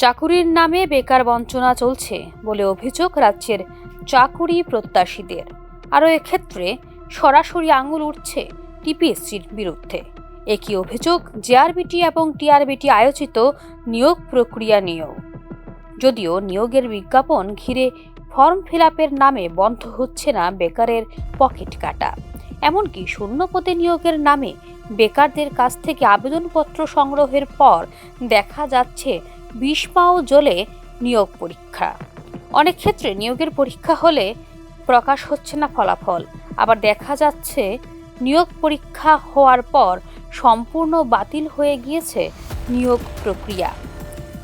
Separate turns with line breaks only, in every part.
চাকুরির নামে বেকার বঞ্চনা চলছে বলে অভিযোগ রাজ্যের চাকুরি প্রত্যাশীদের। আরও এক্ষেত্রে সরাসরি আঙুল উঠছে টিপিএসসির বিরুদ্ধে। একই অভিযোগ জেআরবিটি এবং টিআরবিটি আয়োজিত নিয়োগ প্রক্রিয়া নিয়েও। যদিও নিয়োগের বিজ্ঞাপন ঘিরে ফর্ম ফিল নামে বন্ধ হচ্ছে না বেকারের পকেট কাটা। এমনকি শূন্য পদে নিয়োগের নামে বেকারদের কাছ থেকে আবেদনপত্র সংগ্রহের পর দেখা যাচ্ছে বিষ পাও জ্বলে নিয়োগ পরীক্ষা। অনেক ক্ষেত্রে নিয়োগের পরীক্ষা হলে প্রকাশ হচ্ছে না ফলাফল। আবার দেখা যাচ্ছে নিয়োগ পরীক্ষা হওয়ার পর সম্পূর্ণ বাতিল হয়ে গিয়েছে নিয়োগ প্রক্রিয়া।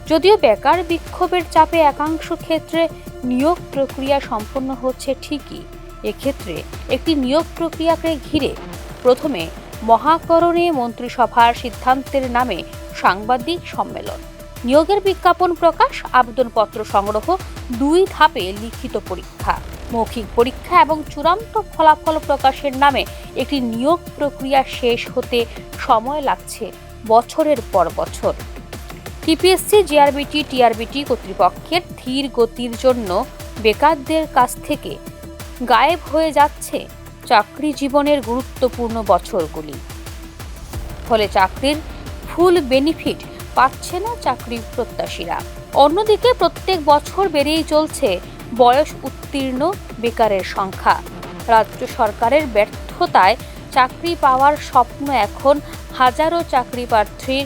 যদিও বেকার বিক্ষোভের চাপে একাংশ ক্ষেত্রে নিয়োগ প্রক্রিয়া সম্পন্ন হচ্ছে ঠিকই, এক্ষেত্রে একটি নিয়োগ প্রক্রিয়াকে ঘিরে প্রথমে মহাকরণে মন্ত্রিসভার সিদ্ধান্তের নামে সাংবাদিক সম্মেলন। নিয়োগের বিজ্ঞাপন প্রকাশ, আবেদনপত্র সংগ্রহ, দুই ধাপে লিখিত পরীক্ষা। মৌখিক পরীক্ষা এবং চূড়ান্ত ফলাফল প্রকাশের নামে একটি নিয়োগ প্রক্রিয়া শেষ হতে সময় লাগছে বছরের পর বছর। টিপিএসসি, জিআরবিটি, টিআরবিটি কর্তৃপক্ষের ধীর গতির জন্য বেকারদের কাছ থেকে গায়েব হয়ে যাচ্ছে চাকরি জীবনের গুরুত্বপূর্ণ বছরগুলি। ফলে চাকরির ফুল বেনিফিট পাচ্ছে না চাকরি প্রত্যাশীরা। অন্যদিকে প্রত্যেক বছর বেড়েই চলছে বয়স উত্তীর্ণ বেকারের সংখ্যা। রাজ্য সরকারের ব্যর্থতায় চাকরি পাওয়ার স্বপ্ন এখন হাজারো চাকরি প্রার্থীর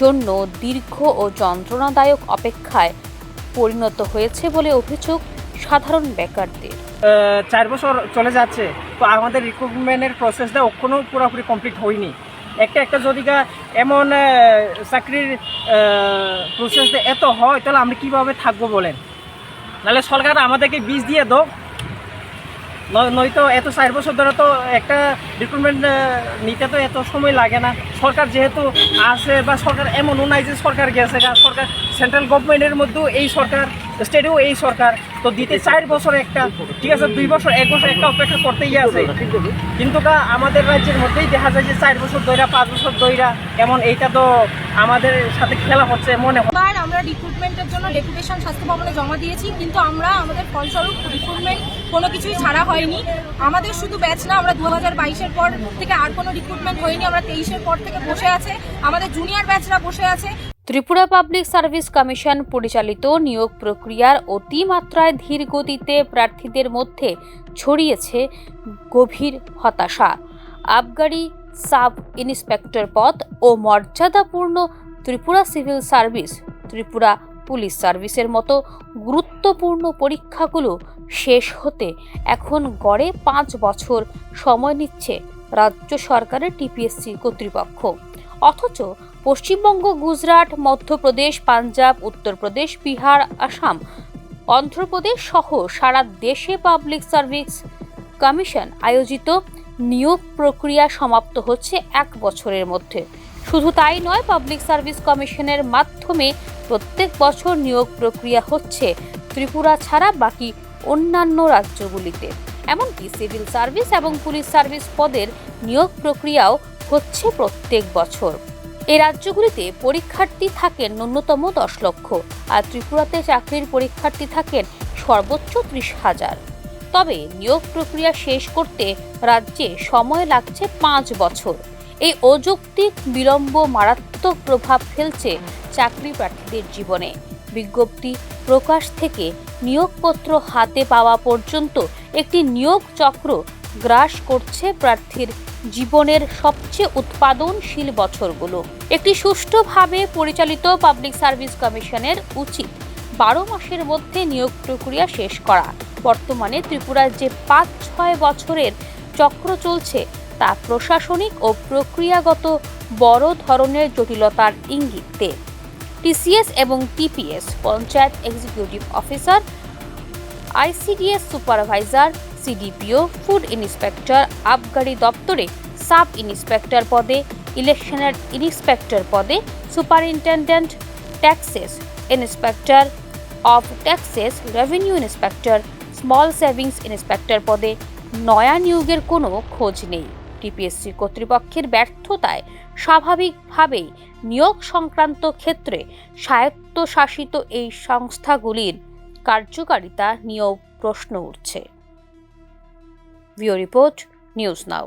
জন্য দীর্ঘ ও যন্ত্রণাদায়ক অপেক্ষায় পরিণত হয়েছে বলে অভিযোগ সাধারণ বেকারদের।
চার বছর চলে যাচ্ছে। তো আমাদের রিক্রুটমেন্টের প্রসেসটা এখনও পুরোপুরি কমপ্লিট হয়নি। একটা একটা যদি এমন চাকরির প্রসেস এত হয়, তাহলে আমরা কীভাবে থাকব বলেন? নাহলে সরকার আমাদেরকে বীজ দিয়ে দো নয়- নয়তো এত চার বছর ধরে তো একটা রিক্রুটমেন্ট নিতে তো এত সময় লাগে না। সরকার যেহেতু আছে বা সরকার এমনও নাই যে সরকার গেছে সরকার সেন্ট্রাল গভর্নমেন্টের মধ্যেও এই সরকার স্টেটেও এই সরকার। তো দিতে চার বছর একটা, ঠিক আছে, দুই বছর, এক বছর একটা অপেক্ষা করতেই আছে। কিন্তু আমাদের রাজ্যের মধ্যেই দেখা যায় যে চার বছর দইরা পাঁচ বছর দইরা এমন এইটা তো আমাদের সাথে খেলা হচ্ছে মনে হয়।
আমরা রিক্রুটমেন্টের জন্য ডেপুটেশন স্বাস্থ্য ভবনে জমা দিয়েছি, কিন্তু আমরা, আমাদের ফলস্বরূপ রিক্রুটমেন্ট কোনো কিছুই ছাড়া হয়নি। আমাদের শুধু ব্যাচ না, আমরা দু হাজার বাইশের পর থেকে আর কোনো রিক্রুটমেন্ট হয়নি, আমরা তেইশের পর থেকে বসে আছে। আমাদের জুনিয়র ব্যাচরা বসে আছে।
ত্রিপুরা পাবলিক সার্ভিস কমিশন পরিচালিত নিয়োগ প্রক্রিয়ার অতিমাত্রায় ধীর গতিতে প্রার্থীদের মধ্যে ছড়িয়েছে গভীর হতাশা। আবগারি সাব ইন্সপেক্টর পদ ও মর্যাদাপূর্ণ Tripura civil service, Tripura police সার্ভিসের মতো গুরুত্বপূর্ণ পরীক্ষাগুলো শেষ হতে এখন গড়ে পাঁচ বছর সময় নিচ্ছে রাজ্য সরকারের টিপিএসসি কর্তৃপক্ষ। অথচ পশ্চিমবঙ্গ, গুজরাট, মধ্যপ্রদেশ, পাঞ্জাব, উত্তরপ্রদেশ, বিহার, আসাম, অন্ধ্রপ্রদেশ সহ সারা দেশে পাবলিক সার্ভিস কমিশন আয়োজিত নিয়োগ প্রক্রিয়া সমাপ্ত হচ্ছে এক বছরের মধ্যে। শুধু তাই নয়, পাবলিক সার্ভিস কমিশনের মাধ্যমে প্রত্যেক বছর নিয়োগ প্রক্রিয়া হচ্ছে ত্রিপুরা ছাড়া বাকি অন্যান্য রাজ্যগুলিতে। এমনকি সিভিল সার্ভিস এবং পুলিশ সার্ভিস পদের নিয়োগ প্রক্রিয়াও হচ্ছে প্রত্যেক বছর। এই রাজ্যগুলিতে পরীক্ষার্থী থাকেন ন্যূনতম দশ লক্ষ, আর ত্রিপুরাতে চাকরির পরীক্ষার্থী থাকেন সর্বোচ্চ ত্রিশ হাজার। তবে নিয়োগ প্রক্রিয়া শেষ করতে রাজ্যে সময় লাগছে পাঁচ বছর। এই অযৌক্তিক বিলম্ব মারাত্মক প্রভাব ফেলছে চাকরি প্রার্থীদের জীবনে। বিজ্ঞপ্তি প্রকাশ থেকে নিয়োগপত্র হাতে পাওয়া পর্যন্ত একটি নিয়োগ চক্র গ্রাস করছে প্রার্থীর জীবনের সবচেয়ে উৎপাদনশীল বছরগুলো। একটি সুষ্ঠুভাবে পরিচালিত পাবলিক সার্ভিস কমিশনের উচিত বারো মাসের মধ্যে নিয়োগ প্রক্রিয়া শেষ করা। বর্তমানে ত্রিপুরার যে পাঁচ ছয় বছরের চক্র চলছে, তা প্রশাসনিক ও প্রক্রিয়াগত বড় ধরনের জটিলতার ইঙ্গিত দেয়। টিসিএস এবং TPS panchayat executive officer ICDS supervisor CDPO food inspector আবগারি দপ্তরে সাব ইন্সপেক্টর পদে ইলেকশনের ইন্সপেক্টর পদে superintendent taxes inspector of taxes revenue inspector small savings inspector পদে নয়া নিয়োগের কোনো খোঁজ নেই। টিপিএসসি কর্তৃপক্ষের ব্যর্থতায় স্বাভাবিকভাবেই নিয়োগ সংক্রান্ত ক্ষেত্রে স্বায়ত্তশাসিত এই সংস্থাগুলির কার্যকারিতা নিয়োগ প্রশ্ন উঠছে। VO report, news now.